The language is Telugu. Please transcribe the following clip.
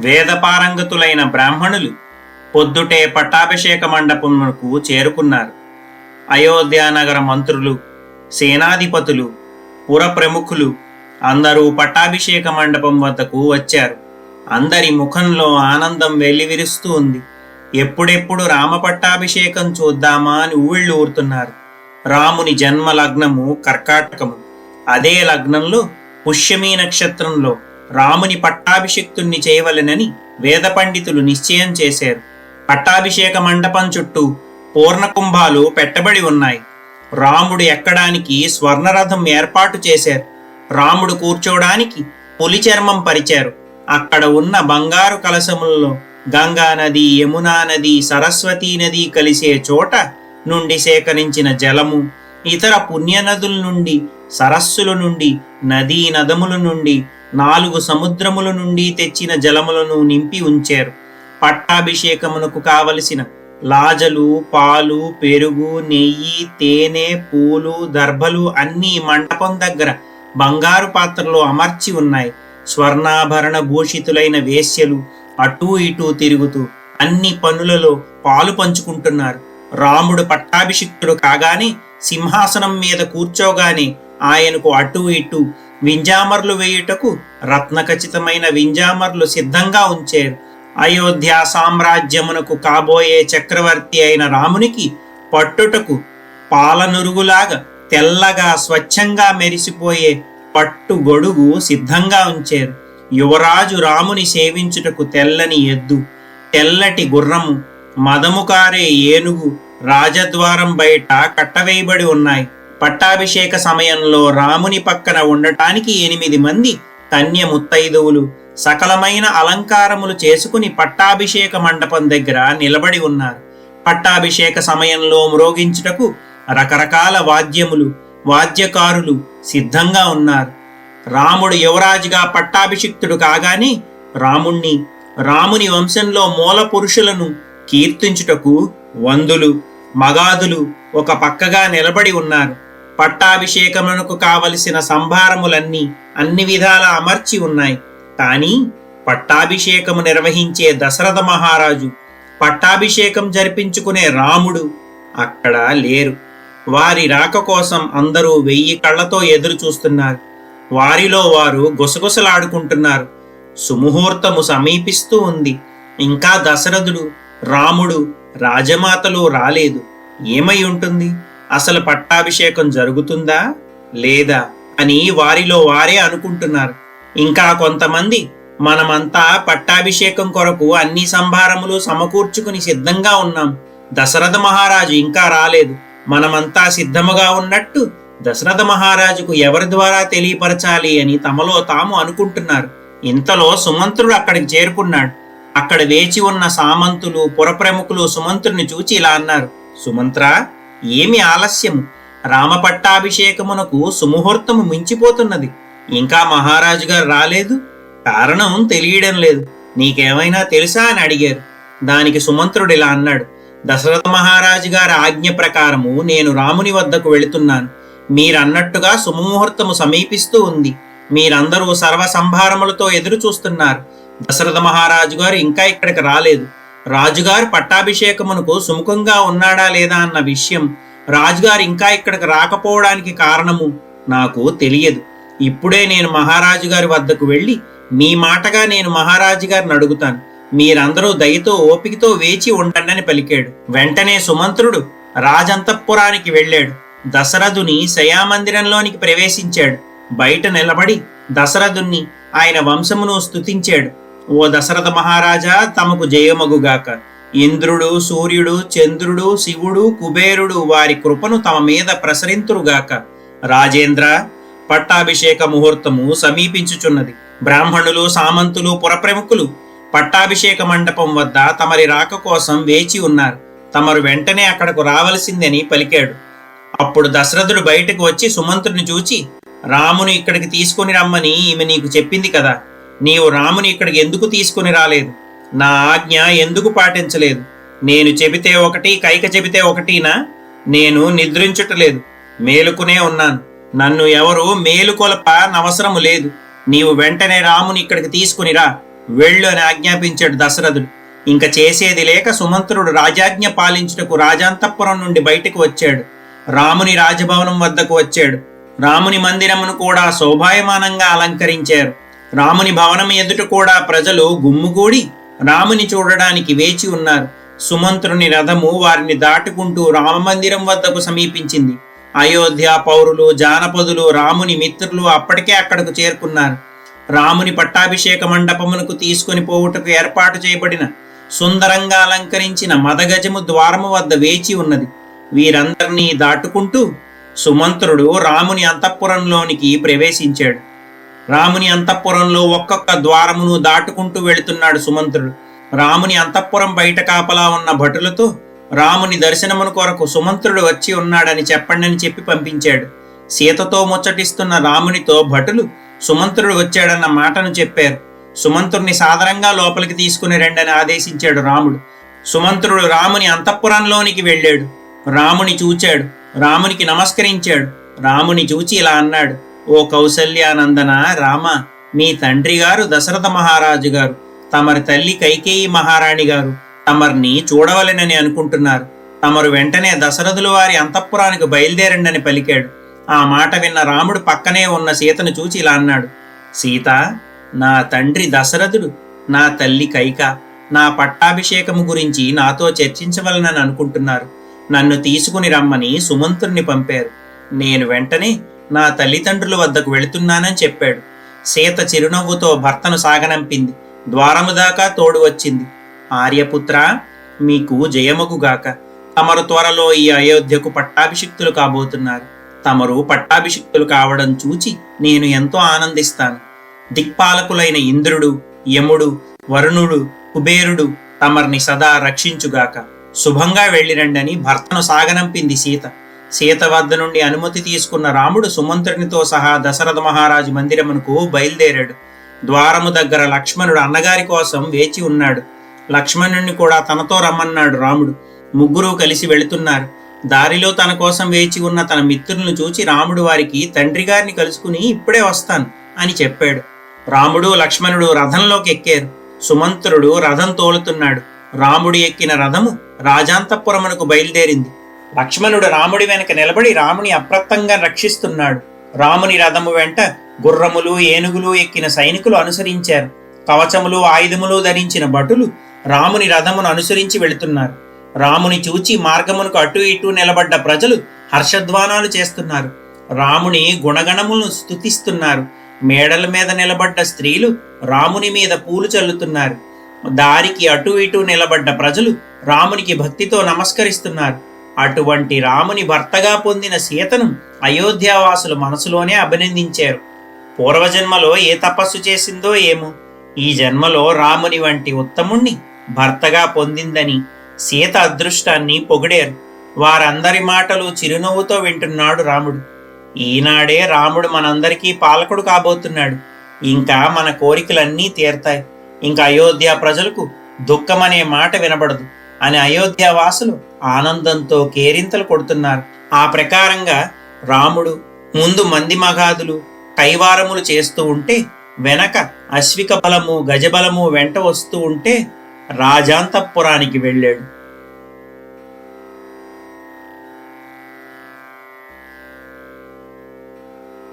వేదపారంగతులైన బ్రాహ్మణులు పొద్దుటే పట్టాభిషేక మండపమునకు చేరుకున్నారు. అయోధ్యానగర మంత్రులు సేనాధిపతులు పుర ప్రముఖులు అందరూ పట్టాభిషేక మండపం వద్దకు వచ్చారు. అందరి ముఖంలో ఆనందం వెల్లివిరుస్తూ ఉంది. ఎప్పుడెప్పుడు రామ పట్టాభిషేకం చూద్దామా అని ఊళ్ళు ఊరుతున్నారు. రాముని జన్మ లగ్నము కర్కాటకము. అదే లగ్నంలో పుష్యమీ నక్షత్రంలో రాముని పట్టాభిషిక్తుణ్ణి చేయవలెనని వేద పండితులు నిశ్చయం చేశారు. పట్టాభిషేక మండపం చుట్టూ పూర్ణకుంభాలు పెట్టబడి ఉన్నాయి. రాముడు ఎక్కడానికి స్వర్ణరథం ఏర్పాటు చేశారు. రాముడు కూర్చోడానికి పులి చర్మం పరిచారు. అక్కడ ఉన్న బంగారు కలశములలో గంగా నది యమునా నది సరస్వతీ నది కలిసే చోట నుండి సేకరించిన జలము ఇతర పుణ్యనదుల నుండి సరస్సుల నుండి నదీ నదముల నుండి నాలుగు సముద్రముల నుండి తెచ్చిన జలములను నింపి ఉంచారు. పట్టాభిషేకమునకు కావలసిన లాజలు పాలు పెరుగు నెయ్యి తేనె పూలు దర్భలు అన్నీ మండపం దగ్గర బంగారు పాత్రలో అమర్చి ఉన్నాయి. స్వర్ణాభరణ భూషితులైన వేశ్యలు అటూ ఇటూ తిరుగుతూ అన్ని పనులలో పాలు పంచుకుంటున్నారు. రాముడు పట్టాభిషిక్తుడు కాగానే సింహాసనం మీద కూర్చోగానే ఆయనకు అటూ ఇటూ వింజామర్లు వేయుటకు రత్నఖచితమైన వింజామర్లు సిద్ధంగా ఉంచారు అయోధ్య సామ్రాజ్యమునకు కాబోయే చక్రవర్తి అయిన రామునికి పట్టుటకు పాలనురుగులాగా తెల్లగా స్వచ్ఛంగా మెరిసిపోయే పట్టు గొడుగు సిద్ధంగా ఉంచారు యువరాజు రాముని సేవించుటకు తెల్లని ఎద్దు తెల్లటి గుర్రము మదము కారే ఏనుగు రాజద్వారం బయట కట్టవేయబడి ఉన్నాయి. పట్టాభిషేక సమయంలో రాముని పక్కన ఉండటానికి ఎనిమిది మంది కన్య ముత్తైదువులు సకలమైన అలంకారములు చేసుకుని పట్టాభిషేక మండపం దగ్గర నిలబడి ఉన్నారు. పట్టాభిషేక సమయంలో మ్రోగించుటకు రకరకాల వాద్యములు వాద్యకారులు సిద్ధంగా ఉన్నారు. రాముడు యువరాజుగా పట్టాభిషిక్తుడు కాగానే రాముణ్ణి రాముని వంశంలో మూల పురుషులను కీర్తించుటకు వందులు మగాదులు ఒక పక్కగా నిలబడి ఉన్నారు. పట్టాభిషేకమునకు కావలసిన సంభారములన్నీ అన్ని విధాల అమర్చి ఉన్నాయి. కానీ పట్టాభిషేకము నిర్వహించే దశరథ మహారాజు పట్టాభిషేకం జరిపించుకునే రాముడు అక్కడ లేరు. వారి రాక కోసం అందరూ వెయ్యి కళ్ళతో ఎదురు చూస్తున్నారు. వారిలో వారు గుసగుసలాడుకుంటున్నారు. సుముహూర్తము సమీపిస్తూ ఉంది. ఇంకా దశరథుడు రాముడు రాజమాతలు రాలేదు. ఏమై ఉంటుంది? అసలు పట్టాభిషేకం జరుగుతుందా లేదా అని వారిలో వారే అనుకుంటున్నారు. ఇంకా కొంతమంది మనమంతా పట్టాభిషేకం కొరకు అన్ని సంభారములు సమకూర్చుకుని సిద్ధంగా ఉన్నాం. దశరథ మహారాజు ఇంకా రాలేదు. మనమంతా సిద్ధముగా ఉన్నట్టు దశరథ మహారాజుకు ఎవరి ద్వారా తెలియపరచాలి అని తమలో తాము అనుకుంటున్నారు. ఇంతలో సుమంత్రుడు అక్కడికి చేరుకున్నాడు. అక్కడ వేచి ఉన్న సామంతులు పురప్రముఖులు సుమంత్రుని చూచి ఇలా అన్నారు సుమంత్ర ఏమి ఆలస్యము రామపట్టాభిషేకమునకు సుముహూర్తము మించిపోతున్నది. ఇంకా మహారాజు గారు రాలేదు? కారణం తెలియడం లేదు. నీకేమైనా తెలుసా అని అడిగారు. దానికి సుమంత్రుడు ఇలా అన్నాడు. దశరథ మహారాజు గారి ఆజ్ఞ ప్రకారము నేను రాముని వద్దకు వెళుతున్నాను. మీరన్నట్టుగా సుముహూర్తము సమీపిస్తూ ఉంది. మీరందరూ సర్వ సంభారములతో ఎదురు చూస్తున్నారు దశరథ మహారాజు గారు ఇంకా ఇక్కడికి రాలేదు. రాజుగారు పట్టాభిషేకమునకు సుముఖంగా ఉన్నాడా లేదా అన్న విషయం రాజుగారు ఇంకా ఇక్కడికి రాకపోవడానికి కారణము నాకు తెలియదు. ఇప్పుడే నేను మహారాజు గారి వద్దకు వెళ్ళి మీ మాటగా నేను మహారాజు గారిని అడుగుతాను. మీరందరూ దయతో ఓపికతో వేచి ఉండండని పలికాడు. వెంటనే సుమంత్రుడు రాజంతఃపురానికి వెళ్ళాడు. దశరథుని శయామందిరంలోనికి ప్రవేశించాడు. బయట నిలబడి దశరథుణ్ణి ఆయన వంశమును స్తుతించాడు. ఓ దశరథ మహారాజా తమకు జయమగుగాక. ఇంద్రుడు సూర్యుడు చంద్రుడు శివుడు కుబేరుడు వారి కృపను తమ మీద ప్రసరింతురుగాక. రాజేంద్ర పట్టాభిషేక ముహూర్తము సమీపించుచున్నది. బ్రాహ్మణులు సామంతులు పురప్రముఖులు పట్టాభిషేక మండపం వద్ద తమరి రాక కోసం వేచి ఉన్నారు. తమరు వెంటనే అక్కడకు రావలసిందని పలికాడు. అప్పుడు దశరథుడు బయటకు వచ్చి సుమంతుడిని చూచి రాముని ఇక్కడికి తీసుకుని రమ్మని ఈమె నీకు చెప్పింది కదా. నీవు రాముని ఇక్కడికి ఎందుకు తీసుకుని రాలేదు? నా ఆజ్ఞ ఎందుకు పాటించలేదు? నేను చెబితే ఒకటి కైక చెబితే ఒకటినా? నేను నిద్రించుటలేదు మేలుకునే ఉన్నాను. నన్ను ఎవరు మేలుకొలప నవసరము లేదు. నీవు వెంటనే రాముని ఇక్కడికి తీసుకునిరా వెళ్ళు అని ఆజ్ఞాపించాడు దశరథుడు. ఇంక చేసేది లేక సుమంత్రుడు రాజాజ్ఞ పాలించుటకు రాజాంతఃపురం నుండి బయటకు వచ్చాడు. రాముని రాజభవనం వద్దకు వచ్చాడు. రాముని మందిరమును కూడా శోభాయమానంగా అలంకరించారు. రాముని భవనం ఎదుట కూడా ప్రజలు గుమ్ముగూడి రాముని చూడడానికి వేచి ఉన్నారు. సుమంత్రుని రథము వారిని దాటుకుంటూ రామమందిరం వద్దకు సమీపించింది. అయోధ్య పౌరులు జానపదులు రాముని మిత్రులు అప్పటికే అక్కడకు చేరుకున్నారు. రాముని పట్టాభిషేక మండపమునకు తీసుకొని పోవుటకు ఏర్పాటు చేయబడిన సుందరంగా అలంకరించిన మదగజము ద్వారము వద్ద వేచి ఉన్నది. వీరందరినీ దాటుకుంటూ సుమంత్రుడు రాముని అంతఃపురంలోనికి ప్రవేశించాడు. రాముని అంతఃపురంలో ఒక్కొక్క ద్వారమును దాటుకుంటూ వెళుతున్నాడు సుమంత్రుడు. రాముని అంతఃపురం బయట కాపలా ఉన్న భటులతో రాముని దర్శనమును కొరకు సుమంత్రుడు వచ్చి ఉన్నాడని చెప్పండి అని చెప్పి పంపించాడు. సీతతో ముచ్చటిస్తున్న రామునితో భటులు సుమంత్రుడు వచ్చాడన్న మాటను చెప్పారు. సుమంత్రుడిని సాదరంగా లోపలికి తీసుకుని రండని ఆదేశించాడు రాముడు. సుమంత్రుడు రాముని అంతఃపురంలోనికి వెళ్ళాడు. రాముని చూచాడు. రామునికి నమస్కరించాడు. రాముని చూచి ఇలా అన్నాడు. ఓ కౌసల్యానందన రామ మీ తండ్రి గారు దశరథ మహారాజు గారు తమరి తల్లి కైకేయి మహారాణి గారు తమరిని చూడవలెనని అనుకుంటున్నారు. తమరు వెంటనే దశరథులు వారి అంతఃపురానికి బయలుదేరండని పలికాడు. ఆ మాట విన్న రాముడు పక్కనే ఉన్న సీతను చూచి ఇలా అన్నాడు సీత నా తండ్రి దశరథుడు నా తల్లి కైక నా పట్టాభిషేకము గురించి నాతో చర్చించవలనని అనుకుంటున్నారు. నన్ను తీసుకుని రమ్మని సుమంతుణ్ణి పంపారు. నేను వెంటనే నా తల్లిదండ్రుల వద్దకు వెళుతున్నానని చెప్పాడు. సీత చిరునవ్వుతో భర్తను సాగనంపింది. ద్వారము దాకా తోడు వచ్చింది. ఆర్యపుత్ర మీకు జయమగుగాక తమరు త్వరలో ఈ అయోధ్యకు పట్టాభిషిక్తులు కాబోతున్నారు. తమరు పట్టాభిషిక్తులు కావడం చూచి నేను ఎంతో ఆనందిస్తాను. దిక్పాలకులైన ఇంద్రుడు యముడు వరుణుడు కుబేరుడు తమర్ని సదా రక్షించుగాక. శుభంగా వెళ్ళిరండని భర్తను సాగనంపింది సీత. సీత వద్ద నుండి అనుమతి తీసుకున్న రాముడు సుమంత్రునితో సహా దశరథ మహారాజు మందిరమునకు బయలుదేరాడు. ద్వారము దగ్గర లక్ష్మణుడు అన్నగారి కోసం వేచి ఉన్నాడు. లక్ష్మణుణ్ణి కూడా తనతో రమ్మన్నాడు రాముడు. ముగ్గురు కలిసి వెళుతున్నారు. దారిలో తన కోసం వేచి ఉన్న తన మిత్రులను చూచి రాముడు వారికి తండ్రి గారిని కలుసుకుని ఇప్పుడే వస్తాను అని చెప్పాడు. రాముడు లక్ష్మణుడు రథంలోకి ఎక్కారు. సుమంత్రుడు రథం తోలుతున్నాడు. రాముడు ఎక్కిన రథము రాజాంతపురమునకు బయలుదేరింది. లక్ష్మణుడు రాముడి వెనక నిలబడి రాముని అప్రత్తంగా రక్షిస్తున్నాడు. రాముని రథము వెంట గుర్రములు ఏనుగులు ఎక్కిన సైనికులు అనుసరించారు. కవచములు ఆయుధములు ధరించిన భటులు రాముని రథమును అనుసరించి వెళుతున్నారు. రాముని చూచి మార్గమునకు అటు ఇటు నిలబడ్డ ప్రజలు హర్షధ్వానాలు చేస్తున్నారు. రాముని గుణగణములను స్థుతిస్తున్నారు మేడల మీద నిలబడ్డ స్త్రీలు రాముని మీద పూలు చల్లుతున్నారు. దారికి అటు ఇటు నిలబడ్డ ప్రజలు రామునికి భక్తితో నమస్కరిస్తున్నారు. అటువంటి రాముని భర్తగా పొందిన సీతను అయోధ్యావాసులు మనసులోనే అభినందించారు. పూర్వజన్మలో ఏ తపస్సు చేసిందో ఏమో ఈ జన్మలో రాముని వంటి ఉత్తముణ్ణి భర్తగా పొందిందని సీత అదృష్టాన్ని పొగిడారు. వారందరి మాటలు చిరునవ్వుతో వింటున్నాడు రాముడు. ఈనాడే రాముడు మనందరికీ పాలకుడు కాబోతున్నాడు. ఇంకా మన కోరికలన్నీ తీరతాయి. ఇంకా అయోధ్య ప్రజలకు దుఃఖమనే మాట వినబడదు. అని అయోధ్య వాసులు ఆనందంతో కేరింతలు కొడుతున్నారు. ఆ ప్రకారంగా రాముడు ముందు మంది మగాదులు కైవారములు చేస్తూ ఉంటే వెనక అశ్విక బలము గజబలము వెంట వస్తూ ఉంటే రాజాంతపురానికి వెళ్ళాడు.